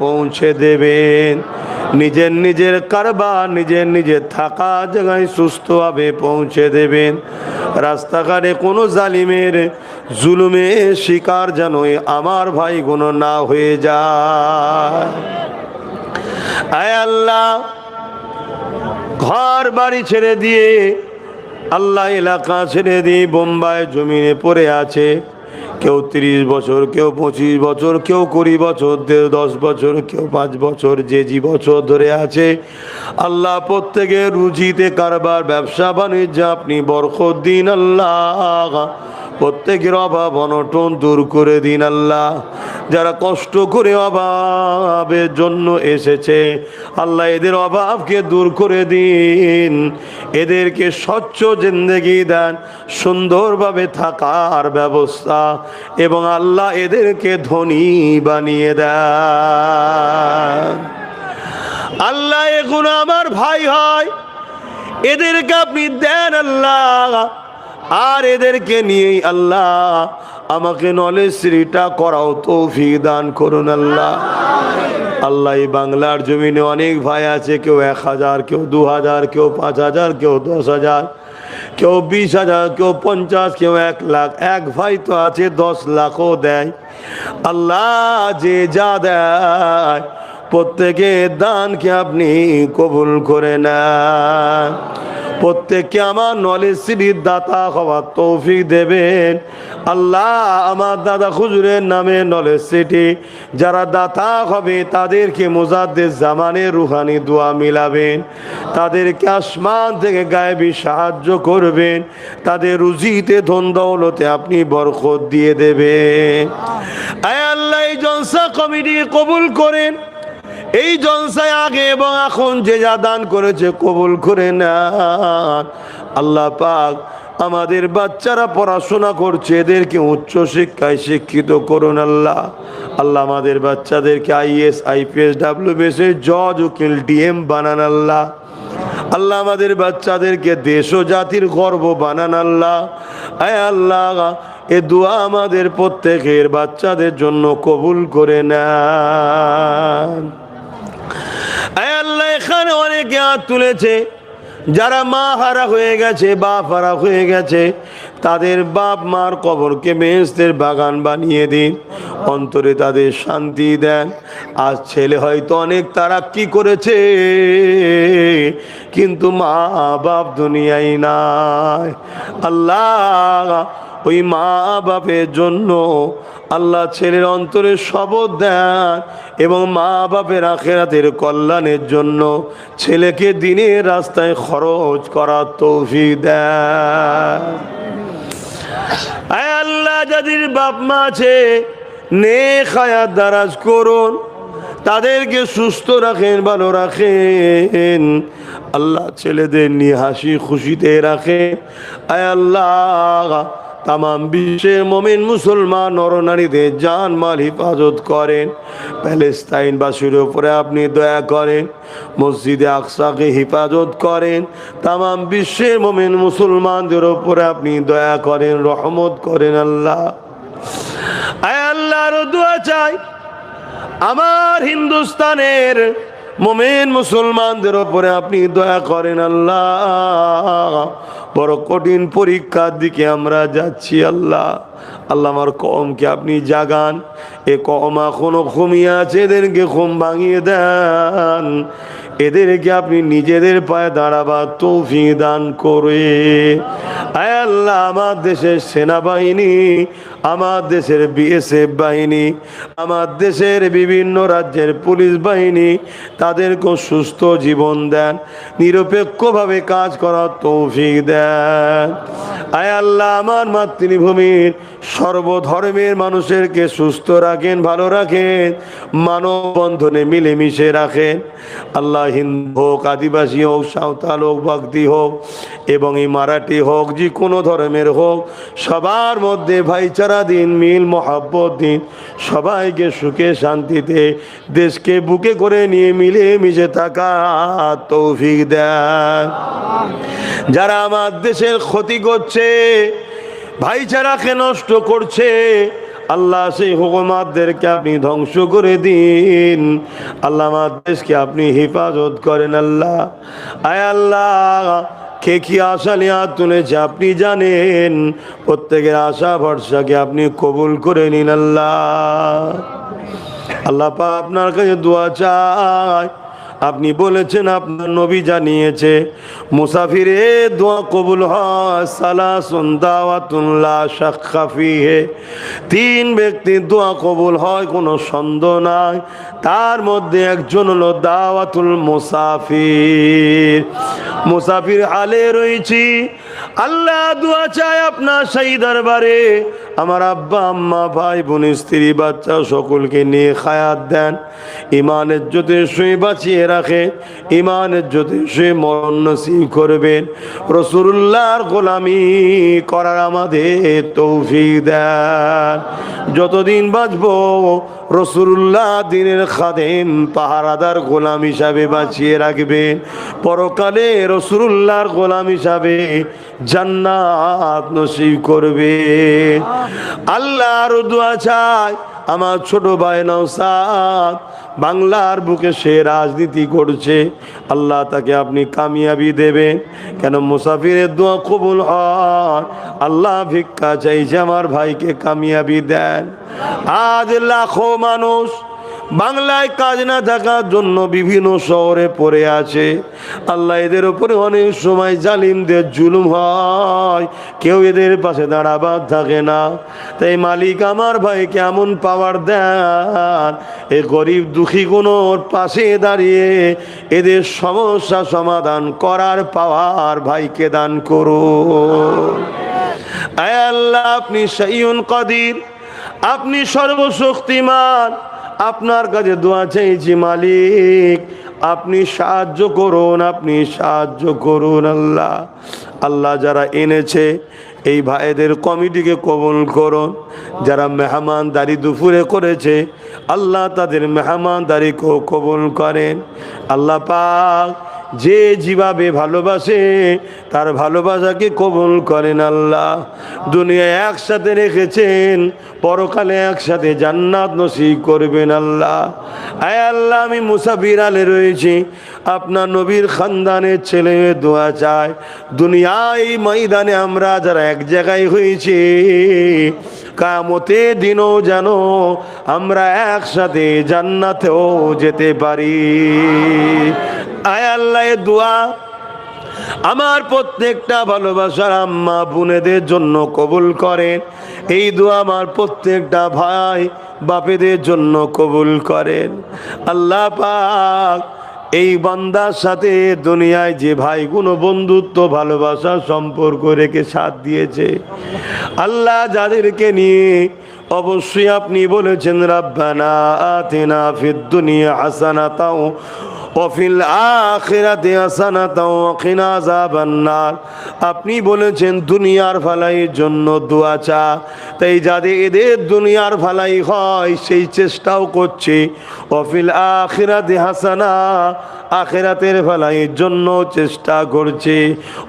পৌঁছে দেবেন। নিজের নিজের কারবার, নিজের নিজের থাকা জায়গায় সুস্থভাবে পৌঁছে দেবেন। রাস্তাঘাটে কোনো জালিমের জুলুমে শিকার যেন আমার ভাই কোনো না হয়ে যায়। আল্লাহ, ঘর বাড়ি ছেড়ে দিয়ে আল্লাহ এলাকা ছেড়ে দিয়ে বোম্বাই জমিনে পড়ে আছে। কেউ তিরিশ বছর, কেউ পঁচিশ বছর, কেউ কুড়ি বছর দশ বছর, কেউ পাঁচ বছর, যে জি বছর ধরে আছে। আল্লাহ প্রত্যেকের রুজিতে কারবার, ব্যবসা, বাণিজ্য, আপনি বরখদ্দিন দিন আল্লাহ। প্রত্যেকের অভাব অনটন দূর করে দিন আল্লাহ। যারা কষ্ট করে অভাবের জন্য এসেছে, আল্লাহ এদের অভাবকে দূর করে দিন। এদেরকে স্বচ্ছ জিন্দগি দেন, সুন্দরভাবে থাকার ব্যবস্থা, এবং আল্লাহ এদেরকে ধনী বানিয়ে দেন। আল্লাহ এখন আমার ভাই হয়, এদেরকে আপনি দেন আল্লাহ। আর এদেরকে নিয়েই আল্লাহ আমাকে নলেজ শ্রীটা করাও তৌফিক দান করুন আল্লাহ। আল্লাহ এই বাংলার জমিনে অনেক ভাই আছে, কেউ এক হাজার, কেউ দু হাজার, কেউ পাঁচ হাজার, কেউ দশ হাজার, কেউ বিশ হাজার, কেউ পঞ্চাশ, কেউ এক লাখ। এক ভাই তো আছে, দশ লাখও দেয়। আল্লাহ যে যা দেয়, প্রত্যেকের দানকে আপনি কবুল করে নেন। প্রত্যেককে আমার নলেজ সিটির দাতা হওয়ার তৌফিক দেবেন। আল্লাহ আমার দাদা খুজুরের নামে নলেজ সিটি যারা দাতা হবে তাদেরকে মোজাদ্দের জামানে রুহানি দোয়া মিলাবেন। তাদেরকে আসমান থেকে গায়েবি সাহায্য করবেন। তাদের রুজিতে ধন দৌলতে আপনি বরকত দিয়ে দেবেন। আয় আল্লাহ জলসা কমিটি কবুল করেন। এই জলসায় আগে এবং এখন যে যা দান করেছে কবুল করে নেন। আল্লাহ পাক আমাদের বাচ্চারা পড়াশোনা করছে, এদেরকে উচ্চ শিক্ষায় শিক্ষিত করুন আল্লাহ। আল্লাহ আমাদের বাচ্চাদেরকে আইএস আইপিএস ডাব্লিউবিএস জজ, উকিল ডিএম বানান আল্লাহ। আল্লাহ আমাদের বাচ্চাদেরকে দেশ ও জাতির গর্ব বানান আল্লাহ। আয় আল্লাহ, এ দোয়া আমাদের প্রত্যেকের বাচ্চাদের জন্য কবুল করে আয় আল্লাহ, এখানে অনেকে হাত তুলেছে, যারা মা হারা হয়ে গেছে, বাপ হারা হয়ে গেছে, তাদের বাপ মার কবরকে বেহেস্তের বাগান বানিয়ে দিন, অন্তরে তাদের শান্তি দেন। আজ ছেলে হয়তো অনেক তারাক্কি করেছে, কিন্তু মা বাপ দুনিয়ায় নাই। আল্লাহ ওই মা বাপের জন্য আল্লাহ ছেলের অন্তরে শপথ দেন এবং মা বাপের আখেরাতের কল্যাণের জন্য ছেলেকে দিনের রাস্তায় খরচ করার তৌফি দেন। আল্লাহ, যাদের বাপ মা আছে নে দারাজ করুন, তাদেরকে সুস্থ রাখেন, ভালো রাখেন, আল্লাহ ছেলেদের নিয়ে হাসি খুশিতে রাখেন আয় আল্লাহ তাম বিশ্বের মমিন মুসলমান নরনারীদের জান মাল হিফাজত করেন। প্যালেস্তাইন প্যালেস্তাইনবাসীর উপরে আপনি দয়া করেন, মসজিদে আকসাকে হিফাজত করেন। তাম বিশ্বের মমিন মুসলমানদের উপরে আপনি দয়া করেন, রহমত করেন আল্লাহ। আয় আল্লাহর দোয়া চাই, আমার হিন্দুস্তানের মোমেন মুসলমানদের ওপরে আপনি দয়া করেন আল্লাহ। বড় কঠিন পরীক্ষার দিকে আমরা যাচ্ছি আল্লাহ। আল্লাহ আমার কমকে আপনি জাগান। এ কমা কোনো ঘুমিয়ে আছে, এদেরকে ঘুম ভাঙিয়ে দেন। এদেরকে আপনি নিজেদের পায়ে দাঁড়াবার তৌফি দান করে। আল্লাহ, আমার দেশের সেনাবাহিনী, আমার দেশের বিএসএফ বাহিনী, আমার দেশের বিভিন্ন রাজ্যের পুলিশ বাহিনী তাদেরকে সুস্থ জীবন দেন, নিরপেক্ষভাবে কাজ করার তৌফিক দেন। আয় আল্লাহ, আমার মাতৃভূমির সর্বধর্মের মানুষেরকে সুস্থ রাখেন, ভালো রাখেন মানব বন্ধনে মিলেমিশে রাখেন। আল্লাহ হিন্দু হোক, আদিবাসী হোক, সাঁওতাল হোক, ভক্তি হোক, এবং এই মারাঠি হোক, যে কোনো ধর্মের হোক, সবার মধ্যে ভাইচারা দিন, মিল, মহাব্বত দিন, সবাইকে সুখে শান্তিতে, দেশকে বুকে করে নিয়ে মিলে মিশে থাকা তৌফিক দেন। যারা আমার দেশের ক্ষতি করছে ভাইচারাকে নষ্ট করছে, আল্লাহ সেই হুকুমাতদেরকে আপনি ধ্বংস করে দিন। আল্লাহ আমার দেশকে আপনি হেফাজত করেন আল্লাহ। আয় আল্লাহ, কে কি আশা নিয়ে তুলেছে আপনি জানেন? প্রত্যেকের আশা ভরসাকে আপনি কবুল করে নিন আল্লাহ। আল্লাপা আপনার কাছে দোয়া চাই আপনি বলেছেন আপনার নবী জানিয়েছে, মুসাফিরে দোয়া কবুল হয় হে তিন ব্যক্তির দোয়া কবুল হয়, কোনো সন্দেহ নাই। তার মধ্যে একজন হলো দাওয়াতুল মুসাফির। মুসাফির হালে রয়েছি। আল্লাহ দোয়া চায় আপনার সেই দরবারে। আমার আব্বা, আম্মা, ভাই, বোন, স্ত্রী, বাচ্চা সকলকে নিয়ে খায়াত দেন। ইমানের জ্যোতি শুয়ে বাঁচিয়ে রাখে। ইমানের জ্যোতি শুয়ে মরণ নসিব করবেন। রসুল্লাহর গোলামি করার আমাদের তৌফিক দেন। যতদিন বাঁচবো রসুল্লাহ দিনের খাদেম পাহারাদার গোলাম হিসাবে বাঁচিয়ে রাখবেন। পরকালে রসুল্লাহর গোলাম হিসাবে জান্নাত নসিব করবে আল্লাহর দোয়া চাই। আমার ছোট ভাই নৌসাদ বাংলার বুকে সে রাজনীতি করছে। আল্লাহ তাকে আপনি কামিয়াবি দেবেন। কেন মুসাফিরের দোয়া কবুল হয়? আল্লাহ ভিক্ষা চাইছে আমার ভাইকে কামিয়াবি দেন। আজ লাখো মানুষ বাংলায় কাজ না থাকার জন্য বিভিন্ন শহরে পড়ে আছে। আল্লাহ এদের উপরে অনেক সময় জালিমদের জুলুম হয়। কেউ এদের পাশে দাঁড়াবার থাকে না। তাই মালিক আমার ভাই কেমন পাওয়ার দেন, এ গরিব দুঃখী গুনোর পাশে দাঁড়িয়ে এদের সমস্যা সমাধান করার পাওয়ার ভাইকে দান করো আয় আল্লাহ, আপনি সাইউন কাদির, আপনি সর্বশক্তিমান। আপনার কাছে দোয়া চাইছি মালিক, আপনি সাহায্য করুন, আপনি সাহায্য করুন আল্লাহ। আল্লাহ যারা এনেছে, এই ভাইদের কমিটিকে কবল করুন। যারা মেহমানদারি দুপুরে করেছে, আল্লাহ তাদের মেহমানদারিকেও কবল করেন। আল্লাহ পাক যে যেভাবে ভালোবাসে, তার ভালোবাসাকে কবুল করেন আল্লাহ। দুনিয়ায় একসাথে রেখেছেন, পরকালে একসাথে জান্নাত নসিব করবেন আল্লাহ। আয় আল্লাহ, আমি মুসাফির আলে রয়েছি। আপনার নবীর খানদানের ছেলে দোয়া চায়। দুনিয়ায় ময়দানে আমরা যারা এক জায়গায় হয়েছি কামতে দিনও যেন আমরা একসাথে জান্নাতেও যেতে পারি। আয় আল্লাহ দোয়া। আমার প্রত্যেকটা ভালোবাসার আম্মা বোনেদের জন্য কবুল করেন। এই দোয়া আমার প্রত্যেকটা ভাই বাপেদের জন্য কবুল করেন। আল্লাহ পাক এই বান্দার সাথে দুনিয়ায় যে ভাই কোনো বন্ধুত্ব, ভালোবাসা, সম্পর্ক রেখে সাথ দিয়েছে। আল্লাহ যাদেরকে নিয়ে অবশ্যই আপনি বলেছেন, রাব্বানা আতিনা ফিদ দুনিয়া হাসানাতাও অফিল আখিরাতে হাসানাতাও ওয়াকিনা আযাবান্নার আপনি বলেছেন, দুনিয়ার ভালাইয়ের জন্য দোয়া তাই যাদের, এদের দুনিয়ার ফালাই হয়, সেই চেষ্টাও করছে। অফিল আখিরাতে হাসানা আখেরাতের ভালাইয়ের জন্য চেষ্টা করছে।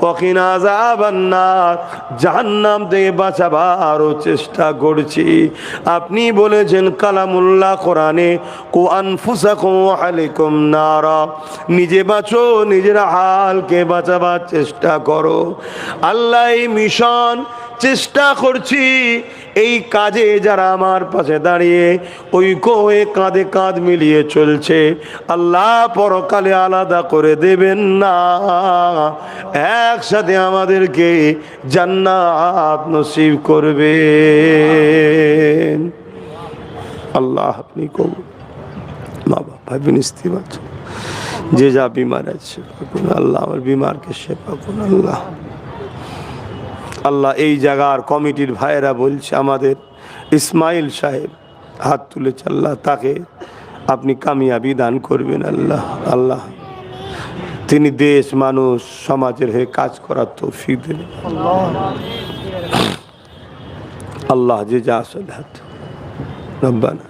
ওয়াকিনা আযাবান্নার জাহান্নাম থেকে বাঁচাবারও চেষ্টা করছি। আপনি বলেছেন, কালামুল্লাহ কোরআনে, কো আনফুসাকুম আলাইকুম নারা। নিজে বাঁচো, নিজের হালকে বাঁচাবার চেষ্টা করো। আল্লাহ এই মিশন চেষ্টা করছি এই কাজে যারা আমার পাশে দাঁড়িয়ে ঐক্য হয়ে কাঁধে কাঁধ মিলিয়ে চলছে। আল্লাহ পরকালে আলাদা করে দেবেন না। একসাথে আমাদেরকে জান্নাত নসিব করবেন। আল্লাহ আপনি কবুল। মা বাবা স্ত্রী, বাচ্চা। যে যা বিমার আছে আল্লাহ, আমার বিমারকে সেবা করুন আল্লাহ। আল্লাহ এই জায়গার কমিটির ভাইয়েরা বলছে, আমাদের ইসমাইল সাহেব হাত তুলেছে, আল্লাহ তাকে আপনি কামিয়াবি দান করবেন আল্লাহ আল্লাহ। তিনি দেশ, মানুষ, সমাজের হয়ে কাজ করার তো তৌফিক দেবেন। আল্লাহ যে যা আসলে হাত রব্বানা।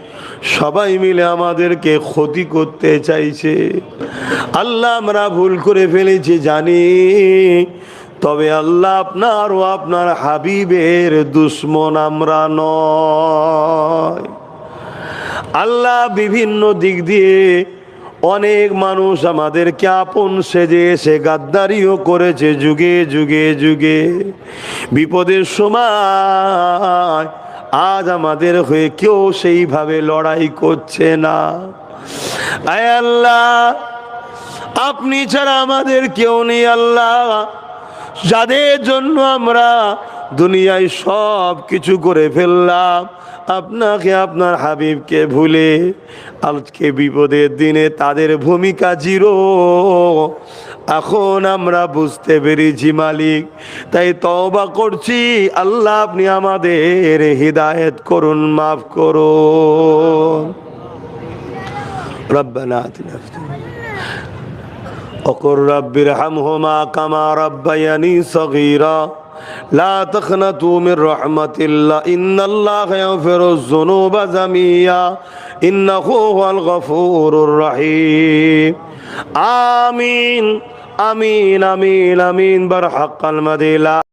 সবাই মিলে আমাদেরকে ক্ষতি করতে চাইছে। আল্লাহ আমরা ভুল করে ফেলেছি, জানি। তবে আল্লাহ আপনার ও আপনার হাবিবের দুশ্মন আমরা নয়। আল্লাহ বিভিন্ন দিক দিয়ে অনেক মানুষ আমাদেরকে আপন সেজে এসে গাদ্দারিও করেছে যুগে যুগে যুগে। বিপদের সময় আজ আমাদের হয়ে কেউ সেইভাবে লড়াই করছে না। আয় আল্লাহ, আপনি ছাড়া আমাদের কেউ নেই আল্লাহ। যাদের জন্য আমরা দুনিয়ায় সব কিছু করে ফেললাম, আপনাকে আপনার হাবিবকে ভুলে আজকে বিপদের দিনে তাদের ভূমিকা জিরো। এখন আমরা বুঝতে পেরেছি মালিক তাই তওবা করছি আল্লাহ আপনি আমাদের হৃদায়ত করুন মাফ করুন রব্বানা আতিনা ফিদ وقل رب ارحمهما كما ربياني صغيرا لا تقنطوا من رحمة الله إن الله يغفر الذنوب جميعا إنه هو الغفور الرحيم آمين আমিন আমিন আমিন বার হাক্কাল মাদিলা।